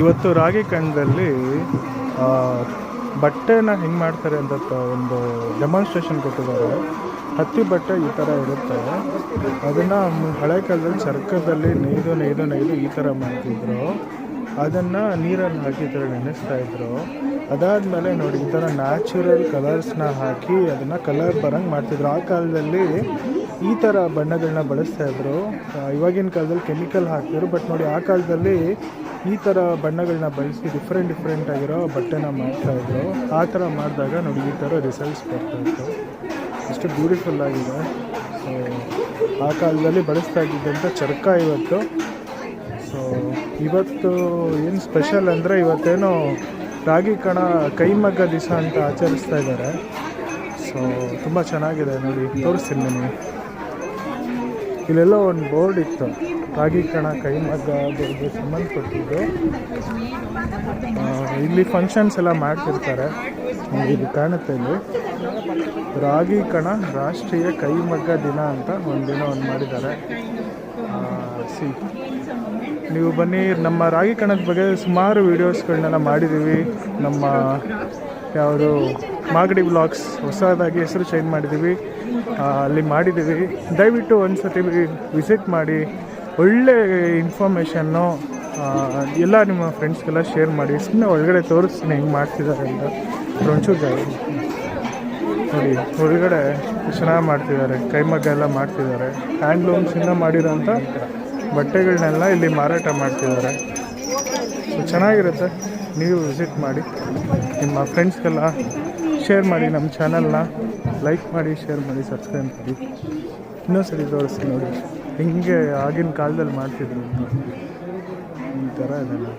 ಇವತ್ತು ರಾಗಿ ಕಣದಲ್ಲಿ ಬಟ್ಟೆನ ಹೆಂಗೆ ಮಾಡ್ತಾರೆ ಅಂತ ಒಂದು ಡೆಮಾನ್ಸ್ಟ್ರೇಷನ್ ಕೊಟ್ಟಿದ್ದಾರೆ. ಹತ್ತಿ ಬಟ್ಟೆ ಈ ಥರ ಇರುತ್ತೆ. ಅದನ್ನು ಹಳೆ ಕಾಲದಲ್ಲಿ ಚರ್ಕದಲ್ಲಿ ನೇಯ್ದು ನೇಯ್ದು ನೇಯ್ದು ಈ ಥರ ಮಾಡ್ತಿದ್ರು. ಅದನ್ನು ನೀರಲ್ಲಿ ಹಾಕಿ ಈ ಥರ ನೆನೆಸ್ತಾ ಇದ್ರು. ಅದಾದಮೇಲೆ ನೋಡಿ, ಈ ಥರ ನ್ಯಾಚುರಲ್ ಕಲರ್ಸ್ನ ಹಾಕಿ ಅದನ್ನು ಕಲರ್ ಬರಂಗೆ ಮಾಡ್ತಿದ್ರು. ಆ ಕಾಲದಲ್ಲಿ ಈ ಥರ ಬಣ್ಣಗಳನ್ನ ಬಳಸ್ತಾ ಇದ್ರು. ಆ, ಇವಾಗಿನ ಕಾಲದಲ್ಲಿ ಕೆಮಿಕಲ್ ಹಾಕ್ತಿದ್ರು ಬಟ್ ನೋಡಿ ಆ ಕಾಲದಲ್ಲಿ ಈ ಥರ ಬಣ್ಣಗಳನ್ನ ಬಳಸಿ ಡಿಫ್ರೆಂಟ್ ಡಿಫ್ರೆಂಟ್ ಆಗಿರೋ ಬಟ್ಟೆನ ಮಾಡ್ತಾ ಇದ್ರು. ಆ ಥರ ಮಾಡಿದಾಗ ನೋಡಿ ಈ ಥರ ರಿಸಲ್ಟ್ಸ್ ಬರ್ತಾ ಇತ್ತು. ಎಷ್ಟು ಬ್ಯೂಟಿಫುಲ್ ಆಗಿದೆ. ಸೊ ಆ ಕಾಲದಲ್ಲಿ ಬಳಸ್ತಾ ಇದ್ದಿದ್ದಂಥ ಚರ್ಕ ಇವತ್ತು. ಸೊ ಇವತ್ತು ಏನು ಸ್ಪೆಷಲ್ ಅಂದರೆ ಇವತ್ತೇನೋ ರಾಗಿ ಕಣ ಕೈಮಗ್ಗ ದಿವಸ ಅಂತ ಆಚರಿಸ್ತಾ ಇದ್ದಾರೆ. ಸೊ ತುಂಬ ಚೆನ್ನಾಗಿದೆ ನೋಡಿ ತೋರಿಸ್ತೀನಿ ನಿಮಗೆ. ಇಲ್ಲೆಲ್ಲ ಒಂದು ಬೋರ್ಡ್ ಇತ್ತು. ರಾಗಿ ಕಣ ಕೈಮಗ್ಗ ಅದಕ್ಕೆ ಸಂಬಂಧಪಟ್ಟಿದ್ದು. ಇಲ್ಲಿ ಫಂಕ್ಷನ್ಸ್ ಎಲ್ಲ ಮಾಡ್ತಿರ್ತಾರೆ. ಇದು ಕಾಣುತ್ತೆ ಇಲ್ಲಿ. ರಾಗಿ ಕಣ, ರಾಷ್ಟ್ರೀಯ ಕೈಮಗ್ಗ ದಿನ ಅಂತ ಒಂದು ದಿನ ಒಂದು ಮಾಡಿದ್ದಾರೆ. ಸಿ. ನೀವು ಬನ್ನಿ, ನಮ್ಮ ರಾಗಿ ಕಣದ ಬಗ್ಗೆ ಸುಮಾರು ವೀಡಿಯೋಸ್ಗಳನ್ನೆಲ್ಲ ಮಾಡಿದ್ದೀವಿ. ನಮ್ಮ ಯಾವುದು ಮಾಗಡಿ ಬ್ಲಾಗ್ಸ್ ಹೊಸದಾಗಿ ಹೆಸರು ಚೇಂಜ್ ಮಾಡಿದ್ದೀವಿ ಅಲ್ಲಿ ಮಾಡಿದ್ದೀವಿ ದಯವಿಟ್ಟು ಒಂದು ಸತಿ ವಿಸಿಟ್ ಮಾಡಿ, ಒಳ್ಳೆ ಇನ್ಫಾರ್ಮೇಷನ್ನು ಎಲ್ಲ ನಿಮ್ಮ ಫ್ರೆಂಡ್ಸ್ಗೆಲ್ಲ ಶೇರ್ ಮಾಡಿ. ಸುಮ್ಮನೆ ಒಳಗಡೆ ತೋರಿಸ್ತೀನಿ ಹೆಂಗೆ ಮಾಡ್ತಿದ್ದಾರೆ ಅಂತ. ಒಂಚೂರು ಜಾಗ ನೋಡಿ, ಒಳಗಡೆ ಚೆನ್ನಾಗಿ ಮಾಡ್ತಿದ್ದಾರೆ. ಕೈಮಗ್ಗ ಎಲ್ಲ ಮಾಡ್ತಿದ್ದಾರೆ. ಹ್ಯಾಂಡ್ಲೂಮ್ಸಿಂದ ಮಾಡಿರೋಂಥ ಬಟ್ಟೆಗಳನ್ನೆಲ್ಲ ಇಲ್ಲಿ ಮಾರಾಟ ಮಾಡ್ತಿದ್ದಾರೆ. ಚೆನ್ನಾಗಿರುತ್ತೆ. ನೀವು ವಿಸಿಟ್ ಮಾಡಿ, ನಿಮ್ಮ ಫ್ರೆಂಡ್ಸ್ಗೆಲ್ಲ ಶೇರ್ ಮಾಡಿ, ನಮ್ಮ ಚಾನಲ್ನ ಲೈಕ್ ಮಾಡಿ ಶೇರ್ ಮಾಡಿ ಸಬ್ಸ್ಕ್ರೈಬ್ ಮಾಡಿ. ಇನ್ನೊಂದ್ಸರಿ ತೋರಿಸಿ ನೋಡಿ. ಹಿಂಗೆ ಆಗಿನ ಕಾಲದಲ್ಲಿ ಮಾಡ್ತಿದ್ರು ಈ ಥರ ಇದೆ